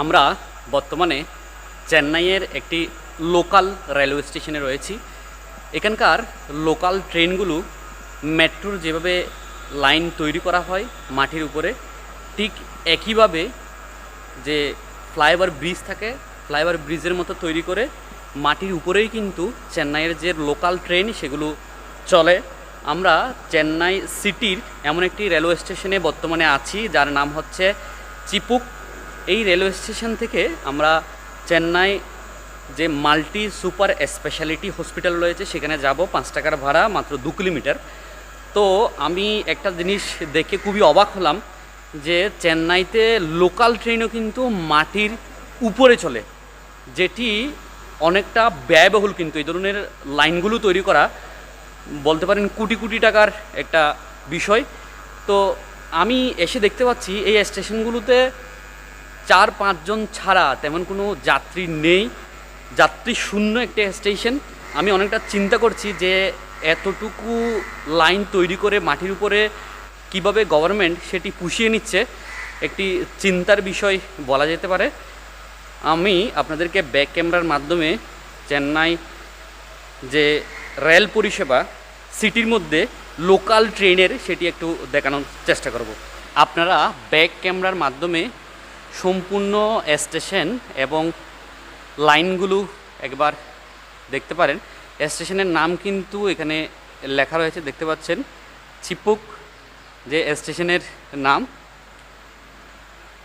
আমরা বর্তমানে চেন্নাইয়ের একটি লোকাল রেলওয়ে স্টেশনে রয়েছি। এখানকার লোকাল ট্রেনগুলো মেট্রোর যেভাবে লাইন তৈরি করা হয় মাটির উপরে, ঠিক একইভাবে যে ফ্লাইওভার ব্রিজ থাকে, ফ্লাইওভার ব্রিজের মতো তৈরি করে মাটির উপরেই কিন্তু চেন্নাইয়ের যে লোকাল ট্রেন সেগুলো চলে। আমরা চেন্নাই সিটির এমন একটি রেলওয়ে স্টেশনে বর্তমানে আছি, যার নাম হচ্ছে চিপুক। এই রেলওয়ে স্টেশন থেকে আমরা চেন্নাই যে মাল্টি সুপার স্পেশালিটি হসপিটাল রয়েছে, সেখানে যাব। পাঁচ টাকার ভাড়া, মাত্র দু কিলোমিটার। তো আমি একটা জিনিস দেখে খুবই অবাক হলাম যে চেন্নাইতে লোকাল ট্রেনও কিন্তু মাটির উপরে চলে, যেটি অনেকটা ব্যয়বহুল কিন্তু। এই ধরনের লাইনগুলো তৈরি করা বলতে পারেন কোটি কোটি টাকার একটা বিষয়। তো আমি এসে দেখতে পাচ্ছি, এই স্টেশনগুলোতে চার পাঁচজন ছাড়া তেমন কোনো যাত্রী নেই। যাত্রী শূন্য একটা স্টেশন। আমি অনেকটা চিন্তা করছি যে এতটুকু লাইন তৈরি করে মাটির উপরে কীভাবে গভর্নমেন্ট সেটি পুষিয়ে নিচ্ছে, একটি চিন্তার বিষয় বলা যেতে পারে। আমি আপনাদেরকে ব্যাক ক্যামেরার মাধ্যমে চেন্নাই যে রেল পরিষেবা, সিটির মধ্যে লোকাল ট্রেনের সেটি একটু দেখানোর চেষ্টা করব। আপনারা ব্যাক ক্যামেরার মাধ্যমে সম্পূর্ণ স্টেশন এবং লাইনগুলো একবার দেখতে পারেন। স্টেশনের নাম কিন্তু এখানে লেখা রয়েছে, দেখতে পাচ্ছেন। চিপুক, যে স্টেশনের নাম।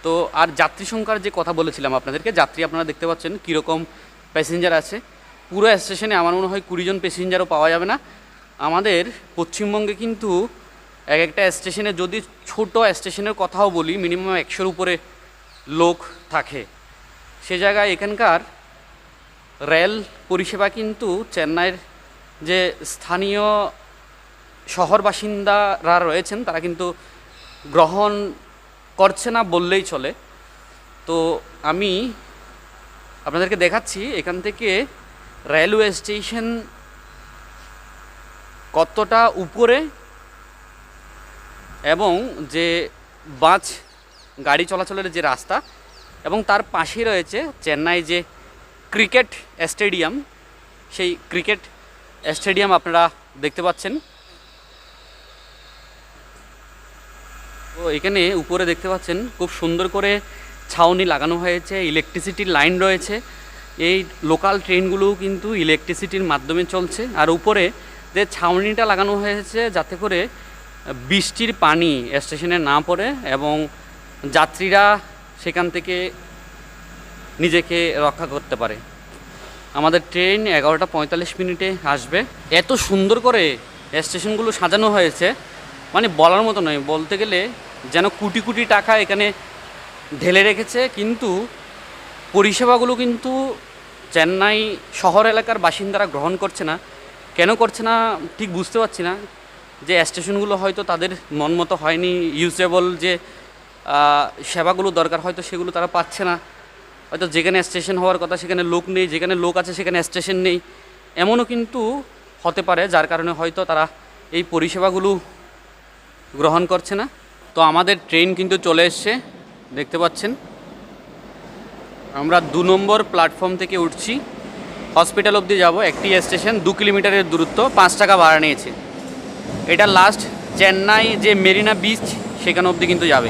তো আর যাত্রী সংখ্যার যে কথা বলেছিলাম আপনাদেরকে, যাত্রী আপনারা দেখতে পাচ্ছেন কীরকম প্যাসেঞ্জার আছে। পুরো স্টেশনে আমার মনে হয় কুড়িজন প্যাসেঞ্জারও পাওয়া যাবে না। আমাদের পশ্চিমবঙ্গে কিন্তু এক একটা স্টেশনে যদি ছোট স্টেশনের কথাও বলি মিনিমাম একশোর উপরে লোক থাকে। সে জায়গায় এখানকার রেল পরিষেবা কিন্তু চেন্নাইয়ের যে স্থানীয় শহর বাসিন্দারা রয়েছেন, তারা কিন্তু গ্রহণ করছে না বললেই চলে। তো আমি আপনাদেরকে দেখাচ্ছি এখান থেকে রেলওয়ে স্টেশন কতটা উপরে এবং যে বাস গাড়ি চলাচলের যে রাস্তা এবং তার পাশে রয়েছে চেন্নাই যে ক্রিকেট স্টেডিয়াম। সেই ক্রিকেট স্টেডিয়াম আপনারা দেখতে পাচ্ছেন। তো এখানে উপরে দেখতে পাচ্ছেন, খুব সুন্দর করে ছাউনি লাগানো হয়েছে ইলেকট্রিসিটির লাইন রয়েছে। এই লোকাল ট্রেনগুলোও কিন্তু ইলেকট্রিসিটির মাধ্যমে চলছে। আর উপরে যে ছাউনিটা লাগানো হয়েছে, যাতে করে বৃষ্টির পানি স্টেশনে না পড়ে এবং যাত্রীরা সেখান থেকে নিজেকে রক্ষা করতে পারে। আমাদের ট্রেন এগারোটা পঁয়তাল্লিশ মিনিটে আসবে। এত সুন্দর করে স্টেশনগুলো সাজানো হয়েছে মানে বলার মতো নয়। বলতে গেলে যেন কোটি কোটি টাকা এখানে ঢেলে রেখেছে, কিন্তু পরিষেবাগুলো কিন্তু চেন্নাই শহর এলাকার বাসিন্দারা গ্রহণ করছে না। কেন করছে না ঠিক বুঝতে পারছি না যে স্টেশনগুলো হয়তো তাদের মন মতো হয়নি। ইউজেবল যে সেবাগুলো দরকার, হয়তো সেগুলো তারা পাচ্ছে না। হয়তো যেখানে স্টেশন হওয়ার কথা সেখানে লোক নেই, যেখানে লোক আছে সেখানে স্টেশন নেই। এমনও কিন্তু হতে পারে, যার কারণে হয়তো তারা এই পরিষেবাগুলো গ্রহণ করছে না। তো আমাদের ট্রেন কিন্তু চলে এসছে, দেখতে পাচ্ছেন। আমরা দু নম্বর প্ল্যাটফর্ম থেকে উঠছি। হসপিটাল অবধি যাব, একটি স্টেশন দু কিলোমিটারের দূরত্ব, পাঁচ টাকা ভাড়া নিয়েছে। এটা লাস্ট চেন্নাই যে মেরিনা বিচ সেখানে অবধি কিন্তু যাবে।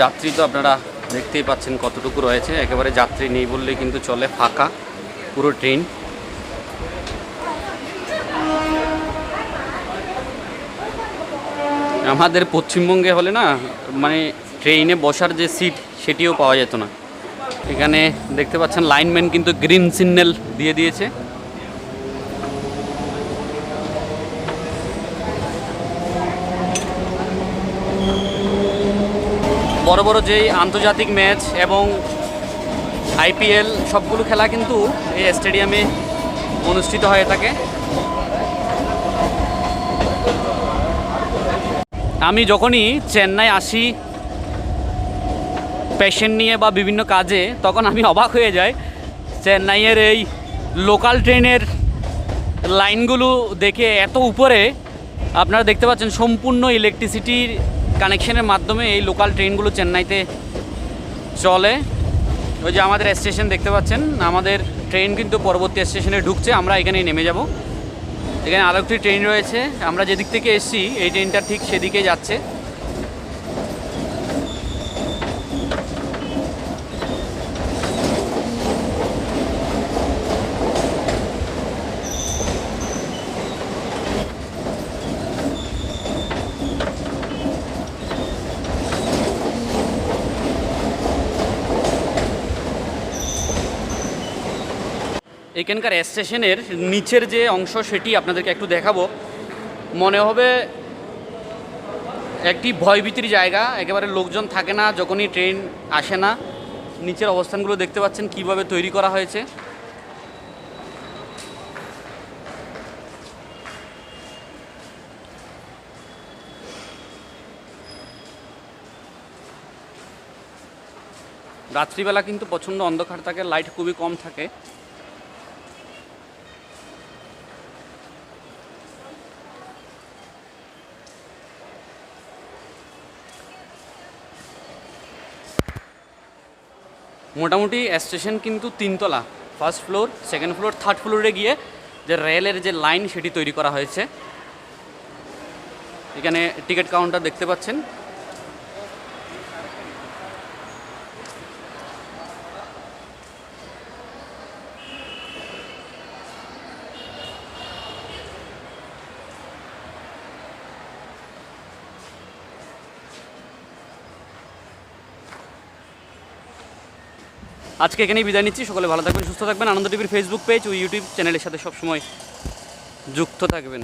যাত্রী তো আপনারা দেখতেই পাচ্ছেন কতটুকু রয়েছে। একেবারে যাত্রী নেই বললে কিন্তু চলে, ফাঁকা, পুরো ট্রেন আমাদের পশ্চিমবঙ্গে হলে না মানে ট্রেনে বসার যে সিট, সেটিও পাওয়া যেত না। এখানে দেখতে পাচ্ছেন লাইনম্যান কিন্তু গ্রিন সিগন্যাল দিয়ে দিয়েছে। বড় বড় যেই আন্তর্জাতিক ম্যাচ এবং আইপিএল সবগুলো খেলা কিন্তু এই স্টেডিয়ামে অনুষ্ঠিত হয়ে থাকে। আমি যখনই চেন্নাই আসি পেশেন্ট নিয়ে বা বিভিন্ন কাজে, তখন আমি অবাক হয়ে যাই। চেন্নাইয়ের এই লোকাল ট্রেনের লাইনগুলো দেখে এত উপরে, আপনারা দেখতে পাচ্ছেন সম্পূর্ণ ইলেকট্রিসিটির কানেকশনের মাধ্যমে এই লোকাল ট্রেনগুলো চেন্নাইতে চলে। ওই যে আমাদের স্টেশন দেখতে পাচ্ছেন, আমাদের ট্রেন কিন্তু পরবর্তী স্টেশনে ঢুকছে, আমরা এখানেই নেমে যাব। এখানে আরও একটি ট্রেন রয়েছে, আমরা যেদিক থেকে এসেছি, এই ট্রেনটা ঠিক সেদিকে যাচ্ছে। এখানকার স্টেশনের নিচের যে অংশ সেটি আপনাদেরকে একটু দেখাবো। মনে হবে একটি ভয়ভীতির জায়গা, একেবারে লোকজন থাকে না, যখনই ট্রেন আসে না। নিচের অবস্থানগুলো দেখতে পাচ্ছেন, কীভাবে তৈরি করা হয়েছে। রাত্রিবেলা কিন্তু প্রচণ্ড অন্ধকার থাকে লাইট খুবই কম থাকে। মোটামুটি স্টেশন কিন্তু তিনতলা। First floor second floor third ফ্লোরে গিয়ে যে রেলের যে লাইন সেটি তৈরি করা হয়েছে। এখানে টিকিট কাউন্টার দেখতে পাচ্ছেন। আজকে এখানেই বিদায় নিচ্ছি। সকলে ভালো থাকবেন, সুস্থ থাকবেন। আনন্দ টিভির ফেসবুক পেজ ও ইউটিউব চ্যানেলের সাথে সবসময় যুক্ত থাকবেন।